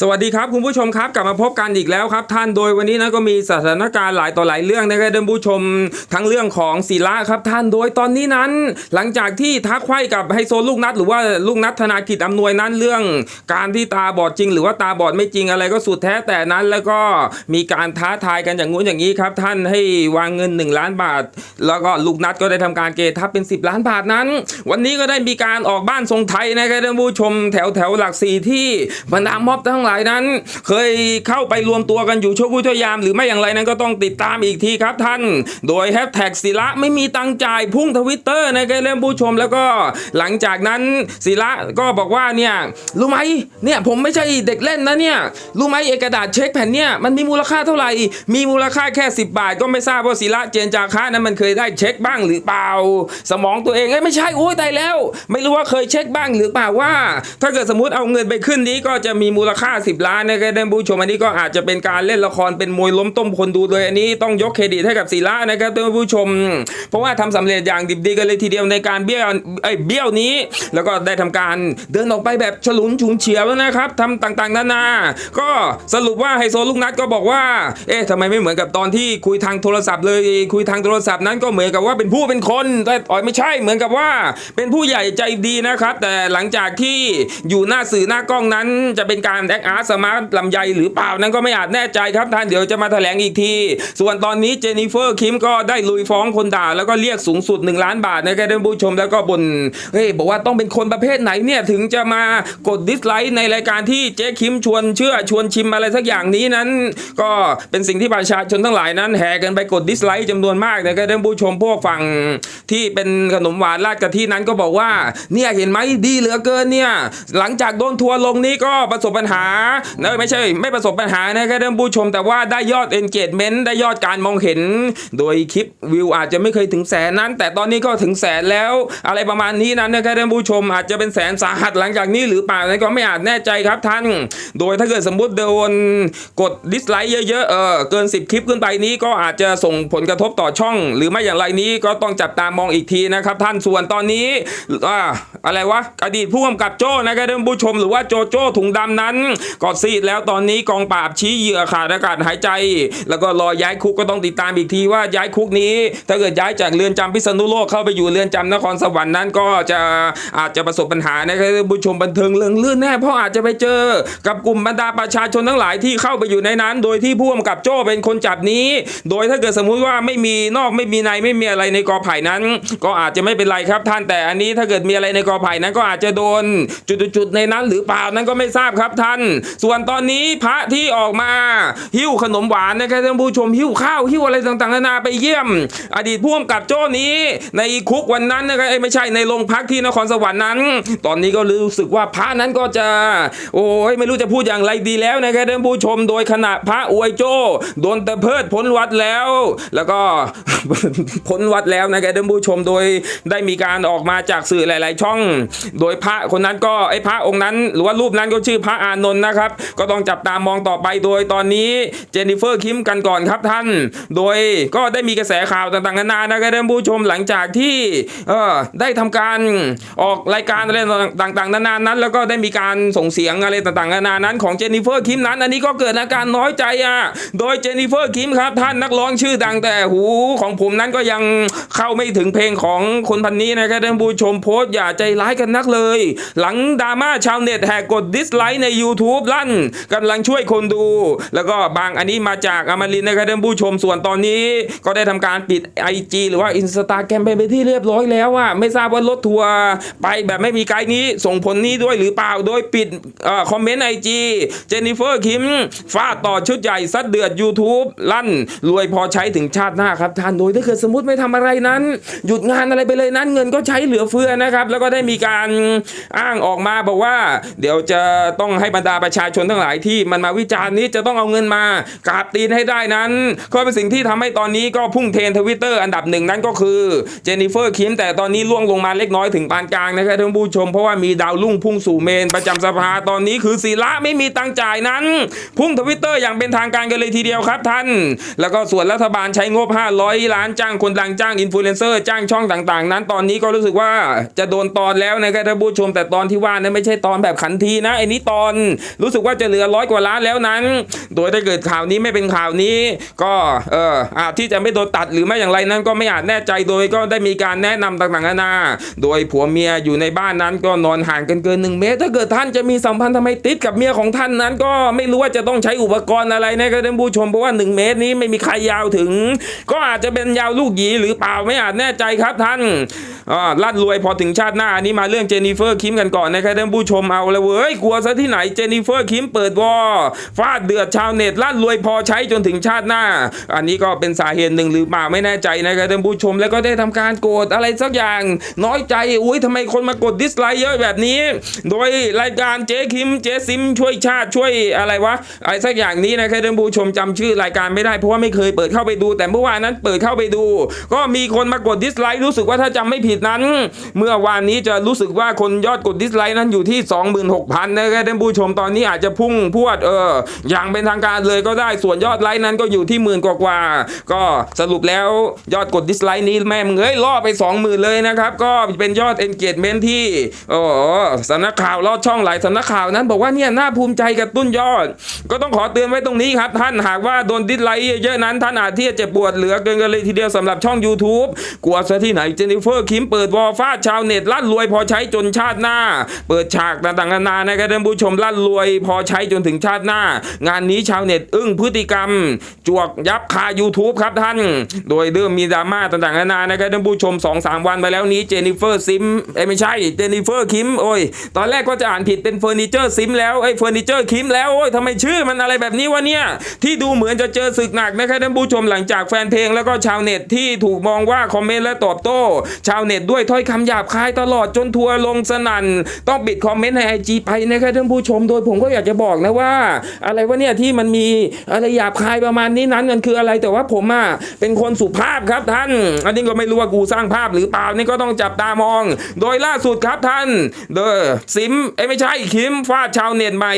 สวัสดีครับคุณผู้ชมครับกลับมาพบกันอีกแล้วครับ ท่านโดยวันนี้นะก็มีสถานการณ์หลายต่อหลายเรื่องนะครับท่านผู้ชมทั้งเรื่องของศิละครับท่านโดยตอนนี้นั้น หลังจากที่ทักไขว้กับไฮโซลูกนัด หรือว่าลูกนัดธนากิจอำนวยนั้นเรื่อง การที่ตาบอดจริง หรือว่าตาบอดไม่จริงอะไรก็สุดแท้แต่นั้นแล้วก็มีการท้าทายกันอย่างงู้นอย่างนี้ครับท่านให้วางเงิน 1 ล้านบาท แล้วก็ลูกนัดก็ได้ทำการเกทับเป็น 10 ล้านบาทนั้น วันนี้ก็ได้มีการออกบ้านทรงไทยนะครับท่านผู้ชมแถวแถวหลักสี่ที่บรรดามอบทั้งหลายนั้น เคยเข้าไปรวมตัวกันอยู่ชั่วครู่ชั่วยาม หรือไม่อย่างไรนั้นก็ต้องติดตามอีกทีครับท่าน โดยแฮชแท็กศิละไม่มีตังจ่ายพุ่งทวิตเตอร์นะครับท่านผู้ชมแล้วก็หลังจากนั้นศิละก็บอกว่าเนี่ยรู้ไหมเนี่ยผมไม่ใช่เด็กเล่นนะเนี่ยรู้ไหมเอกกระดาษเช็คแผ่นเนี่ยมันมีมูลค่าเท่าไหร่ มีมูลค่าแค่ 10 บาท ก็ไม่ทราบว่าศิละเจนจาคะนั้นมันเคยได้เช็คบ้างหรือเปล่า สมองตัวเองเอ้ยไม่ใช่โอ้ยตายแล้ว ไม่รู้ว่าเคยเช็คบ้างหรือเปล่าว่า ถ้าเกิดสมมติเอาเงินไปขึ้นนี้ก็จะมีมูลค่า10ล้านนะครับท่านผู้ชมอันนี้ก็อาจจะเป็นการเล่นละครเป็นมวยล้มต้มคนดูเลยอันนี้ต้องยกเครดิตให้กับศิละนะครับท่านผู้ชม เพราะว่าทำสำเร็จอย่างดิบดีกันเลยทีเดียวในการเบี้ยวไอ้เบี้ยวนี้ แล้วก็ได้ทำการเดินออกไปแบบฉลุนฉุนเฉียวนะครับทำต่างๆนานา ก็สรุปว่าไฮโซลูกนัดก็บอกว่า เอ๊ะทำไมไม่เหมือนกับตอนที่คุยทางโทรศัพท์เลยคุยทางโทรศัพท์นั้นก็เหมือนกับว่าเป็นผู้เป็นคนแต่อ๋อไม่ใช่เหมือนกับว่า เป็นผู้ใหญ่ใจดีนะครับ แต่หลังจากที่อยู่หน้าสื่อหน้ากล้องนั้นจะเป็นการแอคอาร์ตสมาร์ทลำไยหรือเปล่านั้นก็ไม่อาจแน่ใจครับท่านเดี๋ยวจะมาแถลงอีกที ส่วนตอนนี้เจนิเฟอร์คิมก็ได้ลุยฟ้องคนด่า แล้วก็เรียกสูงสุด 1 ล้านบาทนะครับท่านผู้ชมแล้วก็บนเฮ้ยบอกว่าต้องเป็นคนประเภทไหนเนี่ยถึงจะมากดดิสไลค์ในรายการที่เจ๊คิมชวนเชื่อชวนชิมอะไรสักอย่างนี้นั้น ก็เป็นสิ่งที่ประชาชนทั้งหลายนั้นแห่กันไปกดดิสไลค์จำนวนมากนะครับท่านผู้ชมพวกฝั่งที่เป็นขนมหวานราดกะทินั้นก็บอกว่าเนี่ยเห็นไหมดีเหลือเกินเนี่ยหลังจากโดนทัวร์ลงนี้ก็ประสบปัญหาเนอะไม่ใช่ ไม่ประสบปัญหานะครับท่านผู้ชมแต่ว่าได้ยอด engagement ได้ยอดการมองเห็น โดยคลิปวิวอาจจะไม่เคยถึงแสนนั้น แต่ตอนนี้ก็ถึงแสนแล้ว อะไรประมาณนี้นั้นนะครับท่านผู้ชมอาจจะเป็นแสนสาหัสหลังจากนี้หรือเปล่านั้นก็ไม่อาจแน่ใจครับท่าน โดยถ้าเกิดสมมติโดนกดดิสไลค์เยอะๆเออเกิน 10 คลิปขึ้นไปนี้ก็อาจจะส่งผลกระทบต่อช่อง หรือไม่อย่างไรนี้ก็ต้องจับตามองอีกทีนะครับท่านส่วนตอนนี้อ่าอะไรวะอดีตผู้กำกับโจ้นะครับท่านผู้ชมหรือว่าโจโจ้ถุงดำนั้นก็ซีดแล้วตอนนี้กองปราบชี้เหยื่อขาดอากาศหายใจ แล้วก็รอย้ายคุกก็ต้องติดตามอีกทีว่าย้ายคุกนี้ ถ้าเกิดย้ายจากเรือนจำพิษณุโลกเข้าไปอยู่เรือนจำนครสวรรค์นั้นก็จะอาจจะประสบปัญหานะครับท่านผู้ชมบันเทิงเรื่องลื่นแน่เพราะอาจจะไปเจอ กับกลุ่มบรรดาประชาชนทั้งหลายที่เข้าไปอยู่ในนั้น โดยที่ผู้กำกับโจ้เป็นคนจับนี้ โดยถ้าเกิดสมมุติว่าไม่มีนอกไม่มีในไม่มีอะไรในกอไผ่นั้น ก็อาจจะไม่เป็นไรครับท่านแต่อันนี้ถ้าเกิดมีอะไรในกอไผ่นั้นก็อาจจะโดนจุดๆในนั้น หรือเปล่านั้นก็ไม่ทราบครับท่านส่วนตอนนี้พระที่ออกมาหิ้วขนมหวานนะครับท่านผู้ชมหิ้วข้าวหิ้วอะไรต่างๆนานาไปเยี่ยม อดีตผู้กำกับโจ้นี้ ในคุกวันนั้นนะครับไม่ใช่ในโรงพักที่นครสวรรค์นั้น ตอนนี้ก็รู้สึกว่าพระนั้นก็จะ โอ้ยไม่รู้จะพูดอย่างไรดีแล้วนะครับท่านผู้ชมโดยขณะพระอวยโจ้โดนตะเพิดพ้นวัดแล้ว แล้วก็พ้นวัดแล้วนะครับท่านผู้ชมโดยได้มีการออกมาจากสื่อหลาย ๆ ช่อง โดยพระคนนั้นก็ไอ้พระองค์นั้น หรือว่ารูปนั้นก็ชื่อพระอานนท์นะครับ ก็ต้องจับตามองต่อไปโดยตอนนี้เจนนิเฟอร์คิมกันก่อนครับท่าน โดยก็ได้มีกระแสข่าวต่างๆนานานะครับท่านผู้ชมหลังจากที่เออได้ทำการออกรายการอะไรต่างๆนานานั้น แล้วก็ได้มีการส่งเสียงอะไรต่างๆนานานั้น ของเจนนิเฟอร์คิมนั้น อันนี้ก็เกิดอาการน้อยใจอะโดยเจนนิเฟอร์คิมครับท่านนักร้องชื่อดังแต่หูของผมนั้นก็ยังเข้าไม่ถึงเพลงของคนพันนี้นะครับท่านผู้ชมโพสต์อย่าใจร้ายกันนักเลย หลังดราม่าชาวเน็ตแหกกดดิสไลค์ใน YouTube ลั่นกำลังช่วยคนดู แล้วก็บางอันนี้มาจากอมรินนะครับท่านผู้ชมส่วนตอนนี้ ก็ได้ทำการปิด IG หรือว่า Instagram ไปเป็นที่เรียบร้อยแล้วอะไม่ทราบว่ารถทัวร์ไปแบบไม่มีไกด์นี้ส่งผลนี้ด้วยหรือเปล่าโดยปิดอคอมเมนต์ไอจีเจนนิเฟอร์คิมฟาดต่อชุดใหญ่ซัดเดือด YouTube ลั่น รวยพอใช้ถึงชาติหน้าครับท่านโดยถ้าเกิดสมมติไม่ทำอะไรนั้น หยุดงานอะไรไปเลยนั้น เงินก็ใช้เหลือเฟือนะครับ แล้วก็ได้มีการอ้างออกมาบอกว่า เดี๋ยวจะต้องให้บรรดาประชาชนทั้งหลายที่มันมาวิจารณ์นี้จะต้องเอาเงินมากราบตีนให้ได้นั้นก็เป็นสิ่งที่ทำให้ตอนนี้ก็พุ่งเทรนทวิตเตอร์อันดับหนึ่งนั้นก็คือเจนนิเฟอร์คิมแต่ตอนนี้ล่วงลงมาเล็กน้อยถึงปานกลางนะครับท่านผู้ชม เพราะว่ามีดาวรุ่งพุ่งสู่เมนประจำสภาตอนนี้คือศิละไม่มีตังจ่ายนั้น พุ่งทวิตเตอร์อย่างเป็นทางการกันเลยทีเดียวครับท่าน แล้วก็ส่วนรัฐบาลใช้งบ 500 ล้านจ้างคนดังจ้างอินฟลูเอนเซอร์จ้างช่องต่างๆ นั้นตอนนี้ก็รู้สึกว่าจะโดนตอนแล้วนะครับท่านผู้ชมแต่ตอนที่ว่านั้นไม่ใช่ตอนแบบขันทีนะไอ้นี้ตอนรู้สึกว่าจะเหลือร้อยกว่าล้านแล้วนั้น โดยถ้าเกิดข่าวนี้ไม่เป็นข่าวนี้ ก็เอออาจที่จะไม่โดนตัดหรือไม่อย่างไรนั้นก็ไม่อาจแน่ใจโดยก็ได้มีการแนะนำต่างๆนานา โดยผัวเมียอยู่ในบ้านนั้นก็นอนห่างกันเกินหนึ่งเมตร ถ้าเกิดท่านจะมีสัมพันธ์ทำไมติดกับเมียของท่านนั้น ก็ไม่รู้ว่าจะต้องใช้อุปกรณ์อะไรนะครับท่านผู้ชมเพราะว่า 1 เมตรนี้ไม่มีใครยาวถึง ก็อาจจะเป็นยาวลูกหยีหรือเปล่าไม่อาจแน่ใจครับท่านอ่าลั่นรวยพอถึงชาติหน้าอันนี้มาเรื่องเจนนิเฟอร์คิมกันก่อนนะครับท่านผู้ชมเอาลยเว้ยกลัวซะที่ไหนเจนนิเฟอร์คิมเปิดวอฟาดเดือดชาวเน็ตลั่นรวยพอใช้จนถึงชาติหน้า อันนี้ก็เป็นสาเหตุหนึ่งหรือเปล่าไม่แน่ใจนะครับท่านผู้ชมแล้วก็ได้ทำการโกรธอะไรสักอย่าง น้อยใจอุ้ยทำไมคนมากดดิสไลค์เยอะแบบนี้ โดยรายการเจ๊คิมเจ๊ซิมช่วยชาติช่วยอะไรวะอะไรสักอย่างนี้นะครับท่านผู้ชมจำชื่อรายการไม่ได้เพราะว่าไม่เคยเปิดเข้าไปดู แต่เมื่อวานนั้นเปิดเข้าไปดู ก็มีคนมากดดิสไลค์รู้สึกว่าถ้าจำไม่ผิดนั้น เมื่อวานนี้จะรู้สึกว่าคนยอดกดดิสไลค์นั้นอยู่ที่ 26,000นะครับท่านผู้ชมตอนนี้อาจจะพุ่งพวดเอออย่างเป็นทางการเลยก็ได้ส่วนยอดไลค์นั้นก็อยู่ที่หมื่นกว่าก็สรุปแล้วยอดกดดิสไลค์นี้แม่มึงเอ้ยล่อไป 20,000 เลยนะครับก็เป็นยอด engagement ที่โอ้สำนักข่าวลอดช่องหลายสำนักข่าวนั้นบอกว่าเนี่ยน่าภูมิใจกับตุ้นยอด ก็ต้องขอเตือนไว้ตรงนี้ครับ ท่านหากว่าโดนดิสไลค์เยอะนั้น ท่านอาจที่จะเจ็บปวดเหลือเกินกันเลยทีเดียวสำหรับช่อง YouTube กลัวซะที่ไหนเจนนิเฟอร์คิมเปิดวอลฟาดชาวเน็ตลั่นรวยพอใช้จนชาติหน้า เปิดฉากต่างๆนานานะครับท่านผู้ชมลั่นรวยพอใช้จนถึงชาติหน้า งานนี้ชาวเน็ตอึ้งพฤติกรรม จวกยับคา YouTube ครับท่าน โดยเริ่มมีดราม่าต่างๆนานานะครับท่านผู้ชม 2-3 วันมาแล้วนี้เจนนิเฟอร์ซิมเอ้ไม่ใช่เจนนิเฟอร์คิมโอ้ยตอนแรกก็จะอ่านผิดเป็นเฟอร์นิเจอร์ซิมแล้วไอ้เฟอร์นิเจอร์คิมแล้วโอ้ยทำไมชื่อมันอะไรแบบนี้วะเนี่ยที่ดูเหมือนจะเจอศึกหนักนะครับท่านผู้ชมหลังจากแฟนเพลงแล้วก็ชาวเน็ตที่ถูกมองว่าคอมเมนต์และตอบโต้ ชาวเน็ตด้วยถ้อยคำหยาบคายตลอดจนทัวร์ลงสนั่นต้องปิดคอมเมนต์ในไอจีไปนะครับท่านผู้ชมโดยผมก็อยากจะบอกนะว่า อะไรวะเนี่ยที่มันมีอะไรหยาบคายประมาณนี้นั้นมันคืออะไรแต่ว่าผมอะเป็นคนสุภาพครับท่าน อันนี้ก็ไม่รู้ว่ากูสร้างภาพหรือเปล่านี่ก็ต้องจับตามอง โดยล่าสุดครับท่าน เดอซิมเอ้ไม่ใช่คิมฟาดชาวเน็ตใหม่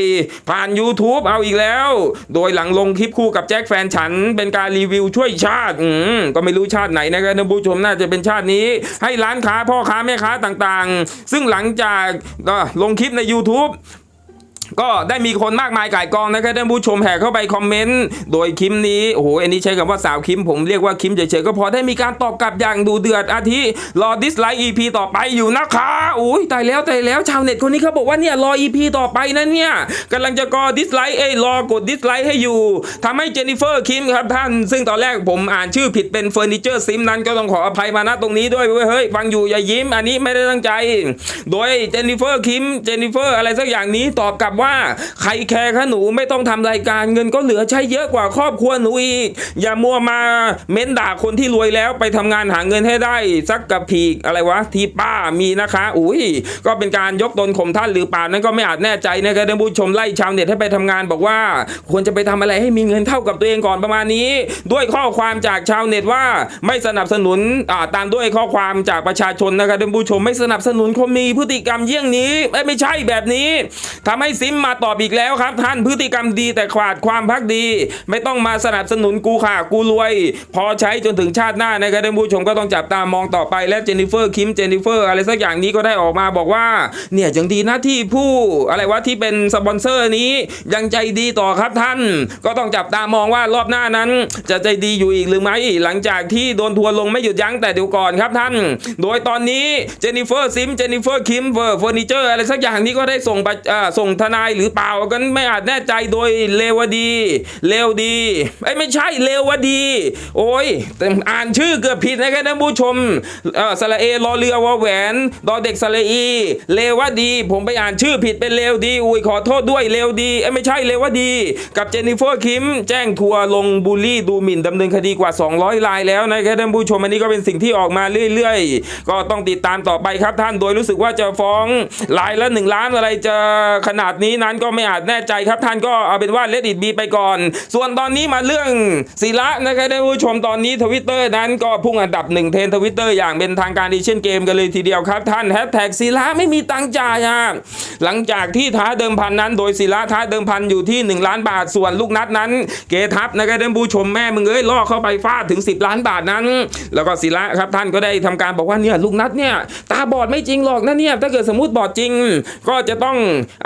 ผ่าน YouTube เอาอีกแล้ว โดยหลังลงคลิปคู่กับแจ็คแฟนฉัน เป็นการรีวิวช่วยชาติอืมก็ไม่รู้ชาติไหนนะครับท่านผู้ชมน่าจะเป็นชาตินี้ ให้ร้านค้าพ่อค้าแม่ค้าต่างๆ ซึ่งหลังจากลงคลิปใน YouTube ก็ได้มีคนมากมายก่ายกองนะครับท่านผู้ชมแห่เข้าไปคอมเมนต์โดยคลิปนี้โอ้โหอันนี้ใช้คำว่าสาวคิมผมเรียกว่าคิมเฉยๆก็พอได้มีการตอบกลับอย่างดูเดือดอาทิรอดิสไลค์ EP ต่อไปอยู่นะคะอุ้ยตายแล้วตายแล้วชาวเน็ตคนนี้เขาบอกว่าเนี่ยรอ EP ต่อไปนะเนี่ยกำลังจะกอดิสไลค์เอ้ยรอกดดิสไลค์ให้อยู่ทำให้เจนนิเฟอร์คิมครับท่าน ซึ่งตอนแรกผมอ่านชื่อผิดเป็นเฟอร์นิเจอร์ซิมนั้นก็ต้องขออภัยมาณตรงนี้ด้วยเว้ยเฮ้ยฟังอยู่อย่ายิ้มอันนี้ไม่ได้ตั้งใจ โดยเจนนิเฟอร์คิมเจนนิเฟอร์อะไรสักอย่างนี้ตอบกลับว่าใครแคร์คะหนูไม่ต้องทำรายการเงินก็เหลือใช้เยอะกว่าครอบครัวหนูอีก อย่ามัวมาเม้นด่าคนที่รวยแล้วไปทำงานหาเงินให้ได้สักกับผีกอะไรวะที่ป้ามีนะคะอุ้ยก็เป็นการยกตนข่มท่านหรือป่านั้นก็ไม่อาจแน่ใจนะครับท่านผู้ชมไล่ชาวเน็ตให้ไปทำงานบอกว่า ควรจะไปทำอะไรให้มีเงินเท่ากับตัวเองก่อนประมาณนี้ ด้วยข้อความจากชาวเน็ตว่าไม่สนับสนุนตามด้วยข้อความจากประชาชนนะครับท่านผู้ชมไม่สนับสนุนคนมีพฤติกรรมเยี่ยงนี้ไม่ใช่แบบนี้ทำให้ซิมมาตอบอีกแล้วครับ ท่านพฤติกรรมดีแต่ขาดความพักดี ไม่ต้องมาสนับสนุนกูค่ะกูรวย พอใช้จนถึงชาติหน้านะครับท่านผู้ชมก็ต้องจับตามองต่อไปและเจนนิเฟอร์คิมเจนนิเฟอร์อะไรสักอย่างนี้ก็ได้ออกมาบอกว่า เนี่ยยังดีนะที่ผู้อะไรวะที่เป็นสปอนเซอร์นี้ยังใจดีต่อครับท่าน ก็ต้องจับตามองว่ารอบหน้านั้น จะใจดีอยู่อีกหรือไม่หลังจากที่โดนทัวร์ลงไม่หยุดยั้งแต่เดี๋ยวก่อนครับท่าน โดยตอนนี้เจนนิเฟอร์ซิมเจนนิเฟอร์คิมเฟอร์เฟอร์นิเจอร์อะไรสักอย่างนี้ก็ได้ส่งไปส่งทนายหรือเปล่ากันไม่อาจแน่ใจโดยเลวดี เลวดีไอ้ไม่ใช่เลวดี โอ้ยแต่อ่านชื่อเกือบผิดนะครับท่านผู้ชมเอ่อสระเอรอเรือวอแหวนดอเด็กสระอีเลวดี ผมไปอ่านชื่อผิดเป็นเลวดี อุ้ยขอโทษด้วยเลวดีไอ้ไม่ใช่เลวดี กับเจนนิเฟอร์คิม แจ้งทัวร์ลงบูลลี่ดูหมิ่นดำเนินคดีกว่า 200 รายแล้วนะครับท่านผู้ชมอันนี้ก็เป็นสิ่งที่ออกมาเรื่อยๆ ก็ต้องติดตามต่อไปครับท่านโดยรู้สึกว่าจะฟ้องรายละหนึ่งล้านอะไรจะขนาดนี้นั้นก็ไม่อาจแน่ใจครับท่านก็เอาเป็นว่าเลดอิดบีไปก่อน ส่วนตอนนี้มาเรื่องศิระนะครับท่านผู้ชมตอนนี้ทวิตเตอร์นั้นก็พุ่งอันดับหนึ่งเทรนทวิตเตอร์อย่างเป็นทางการดีเช่นเกมกันเลยทีเดียวครับท่านแฮชแท็กศิระไม่มีตังจ่ายอะหลังจากที่ท้าเดิมพันนั้น โดยศิระท้าเดิมพันอยู่ที่ 1 ล้านบาทส่วนลูกนัดนั้น เกทับนะครับท่านผู้ชมแม่มึงเอ้ยล่อเข้าไปฟาดถึง 10 ล้านบาทนั้น แล้วก็ศิระครับท่านก็ได้ทำการบอกว่าเนี่ยลูกนัดเนี่ยตาบอดไม่จริงหรอกนะเนี่ยถ้าเกิดสมมติบอดจริง ก็จะต้อง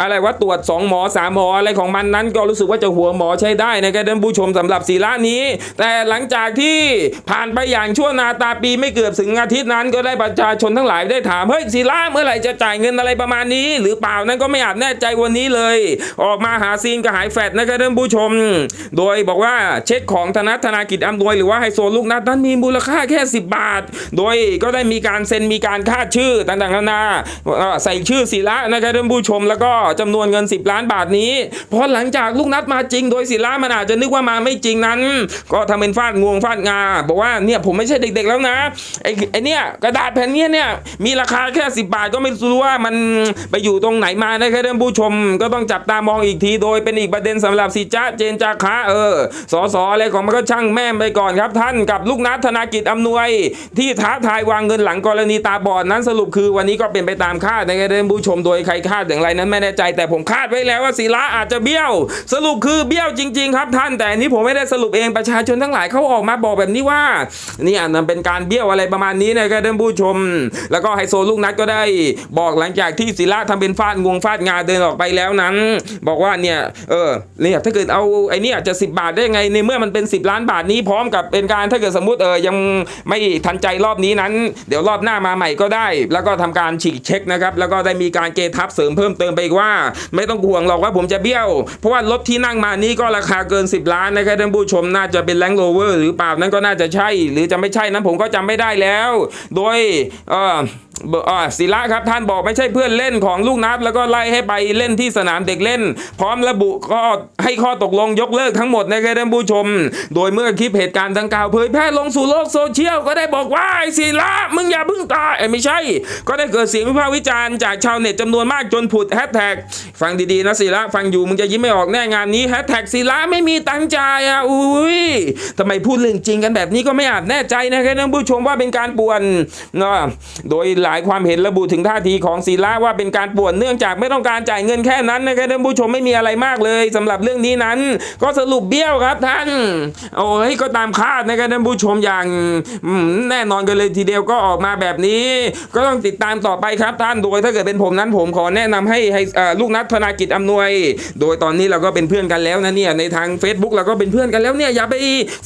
อะไรอะไรว่าตรวจ2หมอสามหมออะไรของมันนั้น ก็รู้สึกว่าจะหัวหมอใช้ได้นะครับท่านผู้ชมสำหรับศิระนี้ แต่หลังจากที่ผ่านไปอย่างชั่วนาตาปีไม่เกือบถึงอาทิตย์นั้น ก็ได้ประชาชนทั้งหลายได้ถามเฮ้ยศิระเมื่อไหร่จะจ่ายเงินอะไรประมาณนี้ หรือเปล่านั้นก็ไม่อาจแน่ใจวันนี้เลย ออกมาหาซีนกับหายแฟดนะครับท่านผู้ชม โดยบอกว่าเช็คของธนัธนากิจอำนวยหรือว่าไฮโซลูกนัดนั้นมีมูลค่าแค่ 10 บาท โดยก็ได้มีการเซ็นมีการคาดชื่อต่างๆนานาใส่ชื่อศิระนะครับท่านผู้ชมแล้วก็จำนวนเงิน10 ล้านบาทนี้ เพอหลังจากลูกนัดมาจริง โดยศิระมันอาจจะนึกว่ามาไม่จริงนั้น ก็ทำเป็นฟาดงวงฟาดงา บอกว่าเนี่ยผมไม่ใช่เด็กๆแล้วนะไอ้ไอ้เนี่ยกระดาษแผ่นเนี้ยเนี่ยมีราคาแค่ 10 บาทก็ไม่รู้ว่ามันไปอยู่ตรงไหนมานะครับท่านผู้ชมก็ต้องจับตามองอีกที โดยเป็นอีกประเด็นสำหรับสิจ้าเจนจาคะเออสอสออะไรของมันก็ช่างแม่ไปก่อนครับท่านกับลูกนัดธนากิจอำนวย ที่ท้าทายวางเงินหลังกรณีตาบอดนั้นสรุปคือวันนี้ก็เป็นไปตามคาดนะครับท่านผู้ชมโดยใครคาดอย่างไรนั้นไม่แน่ใจแต่ผมคาดไว้แล้วว่าศิระอาจจะเบี้ยว สรุปคือเบี้ยวจริง ๆ ครับท่านแต่อันนี้ผมไม่ได้สรุปเองประชาชนทั้งหลายเขาออกมาบอกแบบนี้ว่านี่ยมันเป็นการเบี้ยวอะไรประมาณนี้นะครับท่านผู้ชม แล้วก็ไฮโซลูกนัดก็ได้ บอกหลังจากที่ศิระทำเป็นฟาดงวงฟาดงาเดินออกไปแล้วนั้น บอกว่าเนี่ยเออเนี่ยถ้าเกิดเอาไอ้นี่ยจะ 10 บาทได้ไงในเมื่อมันเป็น 10 ล้านบาทนี้พร้อมกับเป็นการถ้าเกิดสมมติเออยังไม่ทันใจรอบนี้นั้น เดี๋ยวรอบหน้ามาใหม่ก็ได้ แล้วก็ทำการฉีกเช็คนะครับแล้วก็ได้มีการเกทับเสริมเพิ่มเติมไปอีกว่าไม่ต้องห่วงหรอกว่าผมจะเบี้ยว เพราะว่ารถที่นั่งมานี้ก็ราคาเกิน 10 ล้านนะครับท่านผู้ชมน่าจะเป็นแลงโรเวอร์หรือเปล่านั้นก็น่าจะใช่ หรือจะไม่ใช่นั้นผมก็จำไม่ได้แล้ว โดยเออ อ่าศิระครับท่านบอกไม่ใช่เพื่อนเล่นของลูกนับ แล้วก็ไล่ให้ไปเล่นที่สนามเด็กเล่น พร้อมระบุก็ให้ข้อตกลงยกเลิกทั้งหมดนะครับท่านผู้ชม โดยเมื่อคลิปเหตุการณ์ดังกล่าวเผยแพร่ลงสู่โลกโซเชียลก็ได้บอกว่าไอ้ศิระมึงอย่าเพึ่งตายเอ้ยไม่ใช่ ก็ได้เกิดเสียงวิพากษ์วิจารณ์จากชาวเน็ตจำนวนมากจนผุดแฮชแท็กฟังดีๆนะศิระฟังอยู่มึงจะยิ้มไม่ออกแน่งานนี้แฮชแท็กศิระไม่มีตังค์จ่ายอะอุ้ยทำไมพูดเรื่องจริงกันแบบนี้ก็ไม่อาจแน่ใจนะครับท่านผู้ชมว่าเป็นการป่วนเนาะโดยหลายความเห็นระบุถึงท่าทีของศิระว่าเป็นการป่วนเนื่องจากไม่ต้องการจ่ายเงินแค่นั้นนะครับท่านผู้ชมไม่มีอะไรมากเลยสำหรับเรื่องนี้นั้น ก็สรุปเบี้ยวครับท่าน โอ้ยก็ตามคาดนะครับท่านผู้ชมอย่างแน่นอนกันเลยทีเดียวก็ออกมาแบบนี้ ก็ต้องติดตามต่อไปครับท่านโดยถ้าเกิดเป็นผมนั้นผมขอแนะนำให้ให้ลูกนัดธนากิจอำนวย โดยตอนนี้เราก็เป็นเพื่อนกันแล้วนะเนี่ยในทาง Facebook เราก็เป็นเพื่อนกันแล้วเนี่ยอย่าไป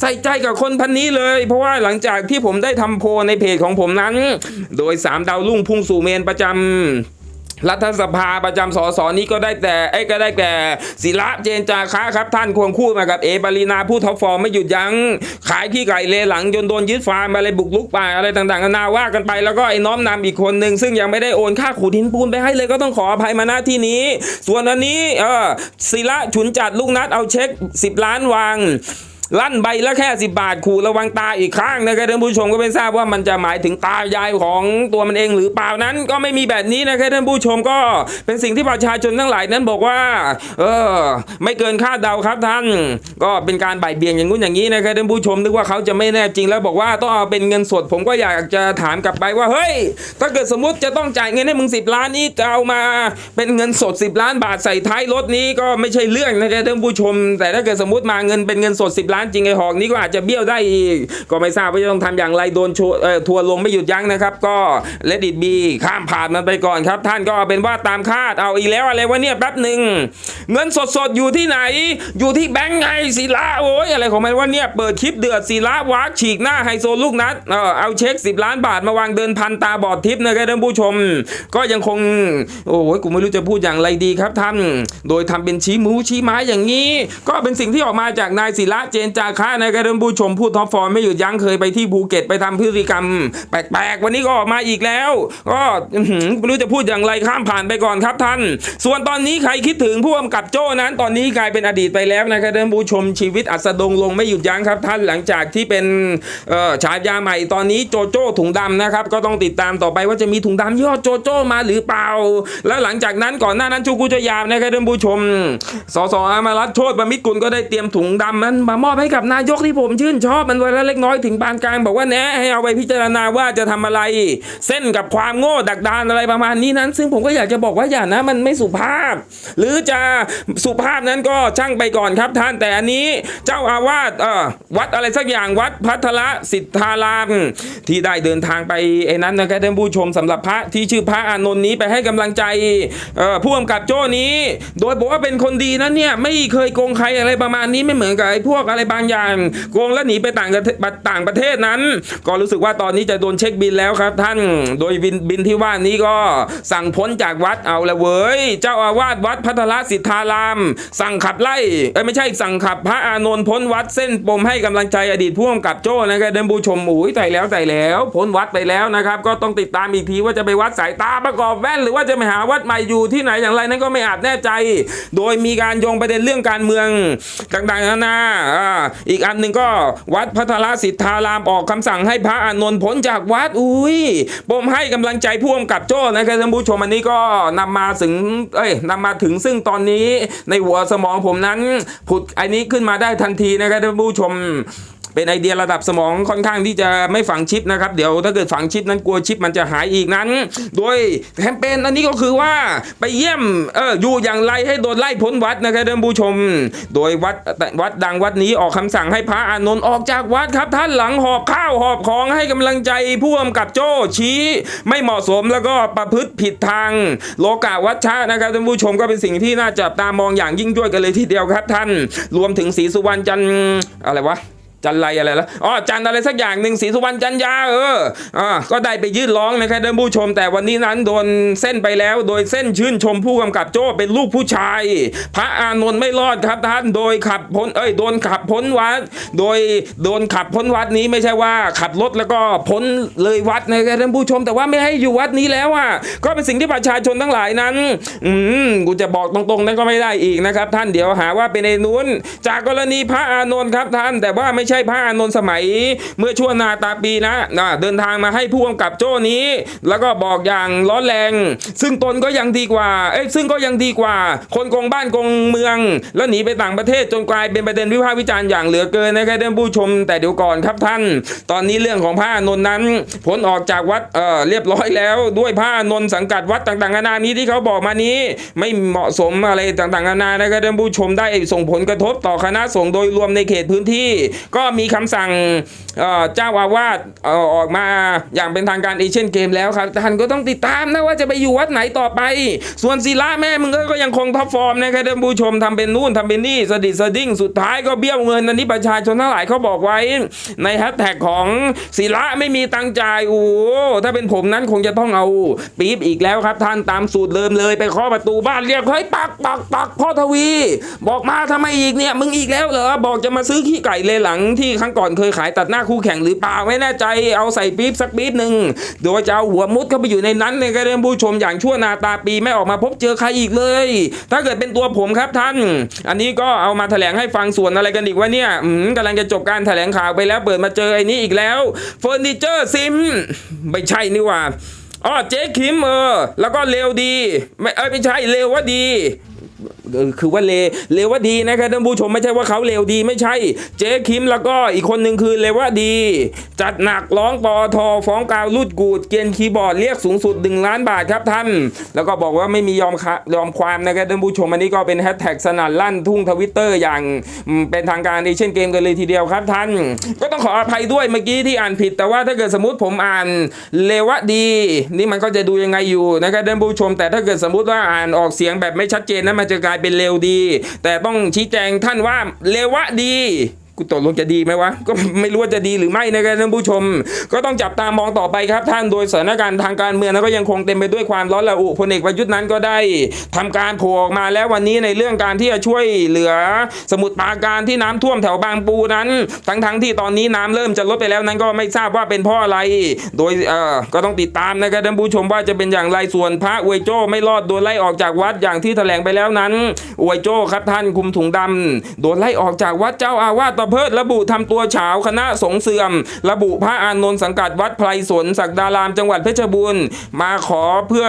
ใส่ใจกับคนพันนี้เลย เพราะว่าหลังจากที่ผมได้ทำโพในเพจของผมนั้น โดยสามดาวรุ่งพุ่งสู่เมนประจำรัฐสภาประจำสสนี้ก็ได้แต่ไอ้ก็ได้แต่ศิระเจนจาคะครับ ท่านควงคู่มากับเอปารีนาผู้ท็อปฟอร์มไม่หยุดยัง้ง ขายขี้ไก่เลหลังจนโดนยึดฟาร์มอะไรบุกลุกป่าอะไรต่างๆนานาว่ากันไปแล้วก็ไอ้น้อมนำอีกคนหนึ่งซึ่งยังไม่ได้โอนค่าขูดหินปูนไปให้เลยก็ต้องขออภัยมาณที่นี้ ส่วนอันนี้เออศิระฉุนจัดลูกนัดเอาเช็ค 10 ล้านวาง ลั่นใบละแค่ 10 บาทขู่ระวังตาอีกข้างนะครับท่านผู้ชมก็ไม่ทราบว่ามันจะหมายถึงตายายของตัวมันเองหรือเปล่านั้นก็ไม่มีแบบนี้นะครับท่านผู้ชมก็เป็นสิ่งที่ประชาชนทั้งหลายนั้นบอกว่า เออ ไม่เกินคาดเดาครับท่าน ก็เป็นการบ่ายเบี่ยงอย่างงู้นอย่างนี้นะครับท่านผู้ชมนึกว่าเขาจะไม่แน่จริงแล้วบอกว่าต้องเอาเป็นเงินสดผมก็อยากจะถามกลับไปว่าเฮ้ย ถ้าเกิดสมมติจะต้องจ่ายเงินให้มึง10 ล้านนี้จะเอามาเป็นเงินสด 10 ล้านบาทใส่ท้ายรถนี้ก็ไม่ใช่เรื่องนะครับท่านผู้ชม แต่ถ้าเกิดสมมติมาเงินเป็นเงินสด 10 ล้านจริงไอ้หอกนี้ก็อาจจะเบี้ยวได้อีก ก็ไม่ทราบว่าจะต้องทำอย่างไรโดนโชว์เอ่อทัวร์ลงไม่หยุดยั้งนะครับ ก็เลดิตบีข้ามผ่านมันไปก่อนครับ ท่านก็เป็นว่าตามคาดเอาอีกแล้วอะไรวะเนี่ยแป๊บหนึ่งเงินสดสดอยู่ที่ไหน อยู่ที่แบงก์ไงศิลาโอ้ยอะไรของมันว่าเนี่ยเปิดคลิปเดือดศิลาวักฉีกหน้าไฮโซลูกนัดเออเอาเช็ค 10 ล้านบาทมาวางเดินพันตาบอดทิพย์นะครับท่านผู้ชม ก็ยังคงโอ้ยกูไม่รู้จะพูดอย่างไรดีครับท่านโดยทำเป็นชี้มูชี้ไม้อย่างนี้ ก็เป็นสิ่งที่ออกมาจากนายศิระเจนจาคะนะครับท่านผู้ชมพูดท็อปฟอร์มไม่หยุดยั้งเคยไปที่ภูเก็ตไปทำพฤติกรรม แปลกๆ วันนี้ก็ออกมาอีกแล้ว ก็ไม่รู้จะพูดอย่างไรข้ามผ่านไปก่อนครับท่าน ส่วนตอนนี้ใครคิดถึงผู้กำกับโจ้นั้น ตอนนี้กลายเป็นอดีตไปแล้วนะครับท่านผู้ชมชีวิตอัสดงลงไม่หยุดยั้งครับท่านหลังจากที่เป็นฉายาใหม่ตอนนี้โจโจ้ถุงดำนะครับก็ต้องติดตามต่อไปว่าจะมีถุงดำยอดโจโจ้มาหรือเปล่า แล้วหลังจากนั้นก่อนหน้านั้นชูกุจยามนะครับท่านผู้ชมสสอามารัตโชติปรมิตรกุลก็ได้เตรียมถุงดำนั้นมามอบให้กับนายกที่ผมชื่นชอบมันไว้แล้วเล็กน้อยถึงปานกลางบอกว่าแนะให้เอาไปพิจารณาว่าจะทำอะไร เส้นกับความโง่ดักดานอะไรประมาณนี้นั้น ซึ่งผมก็อยากจะบอกว่าอย่านะมันไม่สุภาพ หรือจะสุภาพนั้นก็ช่างไปก่อนครับท่านแต่อันนี้เจ้าอาวาสเออวัดอะไรสักอย่างวัดพัทละสิทธารามที่ได้เดินทางไปไอ้นั้นนะครับท่านผู้ชมสำหรับพระที่ชื่อพระอานนท์นี้ไปให้กำลังใจเอ่อผู้กำกับโจ้นี้ โดยบอกว่าเป็นคนดีนะเนี่ยไม่เคยโกงใครอะไรประมาณนี้ไม่เหมือนกับไอ้พวกอะไรบางอย่างโกงแล้วหนีไปต่างประเทศต่างประเทศนั้น ก็รู้สึกว่าตอนนี้จะโดนเช็คบินแล้วครับท่าน โดยบินบินที่ว่านี้ก็สั่งพ้นจากวัดเอาละเว้ย เจ้าอาวาสวัดพัทละสิทธาราม สั่งขับไล่เอ้ไม่ใช่สั่งขับพระอานนท์พ้นวัดเส้นปมให้กำลังใจอดีตผู้กำกับโจ้นะครับเดินผู้ชมอุ้ยใจแล้วใจแล้วพ้นวัดไปแล้วนะครับ ก็ต้องติดตามอีกทีว่าจะไปวัดสายตาประกอบแว่น หรือว่าจะไปหาวัดใหม่อยู่ที่ไหนอย่างไรนั้นก็ไม่อาจแน่ใจ โดยมีการโยงประเด็นเรื่องการเมืองต่างๆนานาอีกอันหนึ่งก็วัดพัทรสิทธารามออกคำสั่งให้พระอานนท์พ้นจากวัดอุ้ยผมให้กำลังใจพ่วงกับโจ้นะครับท่านผู้ชมอันนี้ก็นำมาถึงเอ้ยนำมาถึงซึ่งตอนนี้ในหัวสมองผมนั้นผุดไอ้นี้ขึ้นมาได้ทันทีนะครับท่านผู้ชม เป็นไอเดียระดับสมองค่อนข้างที่จะไม่ฝังชิปนะครับ เดี๋ยวถ้าเกิดฝังชิปนั้นกลัวชิปมันจะหายอีกนั้น โดยแคมเปญอันนี้ก็คือว่าไปเยี่ยมเอออยู่อย่างไรให้โดนไล่พ้นวัดนะครับท่านผู้ชม โดยวัดวัดดังวัดนี้ออกคำสั่งให้พระอานนท์ออกจากวัดครับ ท่านหลังหอบข้าวหอบของให้กำลังใจผู้กำกับโจ้ชี้ ไม่เหมาะสมแล้วก็ประพฤติผิดทาง โลกาวัชชะนะครับท่านผู้ชมก็เป็นสิ่งที่น่าจับตามองอย่างยิ่งยวดกันเลยทีเดียวครับท่าน รวมถึงศรีสุวรรณจันอะไรวะ จันไรอะไรละอ๋อจันอะไรสักอย่างหนึ่งศรีสุวรรณจันยาเอออ่าก็ได้ไปยื่นร้องนะครับท่านผู้ชม แต่วันนี้นั้นโดนเส้นไปแล้ว โดยเส้นชื่นชมผู้กำกับโจ้เป็นลูกผู้ชาย พระอานนท์ไม่รอดครับท่านโดยขับพ้นเอ้ยโดนขับพ้นวัด โดยโดนขับพ้นวัดนี้ไม่ใช่ว่าขับรถแล้วก็พ้นเลยวัดนะครับท่านผู้ชม แต่ว่าไม่ให้อยู่วัดนี้แล้วอะก็เป็นสิ่งที่ประชาชนทั้งหลายนั้น อืมกูจะบอกตรงๆนั้นก็ไม่ได้อีกนะครับ ท่านเดี๋ยวหาว่าเป็นไอ้นู้นจากกรณีพระอานนท์ครับท่านแต่ว่าไม่ใช่พระอานนท์สมัย เมื่อช่วงนาตาปีนะนะเดินทางมาให้ผู้กำกับโจ้นี้ แล้วก็บอกอย่างร้อนแรง ซึ่งตนก็ยังดีกว่าเอ้ยซึ่งก็ยังดีกว่า คนกงบ้านกงเมือง แล้วหนีไปต่างประเทศจนกลายเป็นประเด็นวิพากษ์วิจารณ์อย่างเหลือเกินนะครับท่านผู้ชม แต่เดี๋ยวก่อนครับท่าน ตอนนี้เรื่องของพระอานนท์นั้นพ้นออกจากวัดเอ่อเรียบร้อยแล้วด้วยพระอานนท์สังกัดวัดต่างๆนานานี้ที่เขาบอกมานี้ ไม่เหมาะสมอะไรต่างๆนานานะครับท่านผู้ชมได้ส่งผลกระทบต่อคณะสงฆ์โดยรวมในเขตพื้นที่ ก็็มีคำสั่งเจ้าอาวาสออกมาอย่างเป็นทางการเอเชียนเกมแล้วครับท่านก็ต้องติดตามนะว่าจะไปอยู่วัดไหนต่อไป ส่วนศิลาแม่มึงก็ยังคงท็อปฟอร์มนะครับท่านผู้ชมทำเป็นนู่นทำเป็นนี่สดิสดิ้งสุดท้ายก็เบี้ยวเงินอันนี้ประชาชนทั้งหลายเขาบอกไว้ ในแฮชแท็กของศิละไม่มีตังจ่ายโอ้ถ้าเป็นผมนั้นคงจะต้องเอาปี๊บอีกแล้วครับ ท่านตามสูตรเดิมเลยไปเคาะประตูบ้านเรียกเฮ้ยปักปักปักพ่อทวี บอกมาทำไมอีกเนี่ยมึงอีกแล้วเหรอบอกจะมาซื้อขี้ไก่เลยหลังที่ครั้งก่อนเคยขายตัดหน้าคู่แข่งหรือเปล่าไม่แน่ใจเอาใส่ปี๊บสักปี๊บหนึ่งโดยจะเอาหัวมุดเข้าไปอยู่ในนั้นเลยก็เรื่องผู้ชมอย่างชั่วนาตาปีไม่ออกมาพบเจอใครอีกเลย ถ้าเกิดเป็นตัวผมครับท่าน อันนี้ก็เอามาแถลงให้ฟังส่วนอะไรกันอีกว่าเนี่ยกำลังจะจบการแถลงข่าวไปแล้วเปิดมาเจอไอ้นี้อีกแล้วเฟอร์นิเจอร์ซิมไม่ใช่นี่หว่าอ๋อเจ๊คิมเออ แล้วก็เลวดี ไม่เอ้ยไม่ใช่เลวว่าดี คือว่าเลเลวว่าดีนะครับท่านผู้ชมไม่ใช่ว่าเขาเลวดีไม่ใช่ เจ๊คิมแล้วก็อีกคนหนึ่งคือเลว่าดี จัดหนักร้องปอทอฟ้องกาวลุดกูดเกณฑ์คีย์บอร์ดเรียกสูงสุดหนึ่งล้านบาทครับท่าน แล้วก็บอกว่าไม่มียอมคะยอมความนะครับท่านผู้ชมอันนี้ก็เป็นแฮชแท็กสนั่นลั่นทุ่งทวิตเตอร์อย่างเป็นทางการในเช่นเกมกันเลยทีเดียวครับท่าน ก็ต้องขออภัยด้วยเมื่อกี้ที่อ่านผิด แต่ว่าถ้าเกิดสมมติผมอ่านเลวดี นี่มันก็จะดูยังไงอยู่นะครับท่านผู้ชม แต่ถ้าเกิดสมมติว่าอ่านออกเสียงแบบไม่ชัดเจนนั้นมันจะกลายเป็นเลวดี แต่ต้องชี้แจงท่านว่าเลวะดี กูตกลงจะดีไหมวะ ก็ไม่รู้ว่าจะดีหรือไม่นะครับท่านผู้ชม ก็ต้องจับตามองต่อไปครับท่านโดยสถานการณ์ทางการเมืองนั้นก็ยังคงเต็มไปด้วยความร้อนระอุพลเอกประยุทธ์นั้นก็ได้ทำการโผล่ออกมาแล้ววันนี้ในเรื่องการที่จะช่วยเหลือ สมุทรปราการที่น้ำท่วมแถวบางปูนั้น ทั้งๆที่ตอนนี้น้ำเริ่มจะลดไปแล้วนั้นก็ไม่ทราบว่าเป็นเพราะอะไร โดยเอ่อก็ต้องติดตามนะครับท่านผู้ชมว่าจะเป็นอย่างไรส่วนพระอวยโจ้ไม่รอดโดนไล่ออกจากวัดอย่างที่แถลงไปแล้วนั้นอวยโจ้ครับท่านคุมถุงดำโดนไล่ออกจากวัดเจ้าอาวาสตะเพิดระบุทำตัวเฉาวคณะสงเสื่อม ระบุพระอานนท์สังกัดวัดไพรสนศักดารามจังหวัดเพชรบูรณ์มาขอเพื่อ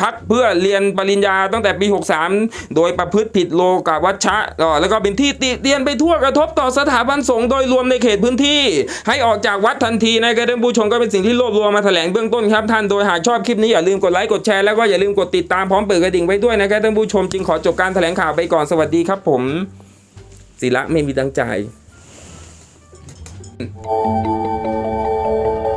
พักเพื่อเรียนปริญญาตั้งแต่ปี 63 โดยประพฤติผิดโลกาวัชชะ แล้วก็เป็นที่ติเตียนไปทั่วกระทบต่อสถาบันสงฆ์โดยรวมในเขตพื้นที่ ให้ออกจากวัดทันทีนะครับท่านผู้ชมก็เป็นสิ่งที่รวบรวมมาแถลงเบื้องต้นครับท่าน โดยหากชอบคลิปนี้อย่าลืมกดไลค์กดแชร์แล้วก็อย่าลืมกดติดตามพร้อมเปิดกระดิ่งไว้ด้วยนะครับท่านผู้ชมจึงขอจบการแถลงข่าวไปก่อนสวัสดีครับผม ศิระไม่มีตั้งใจ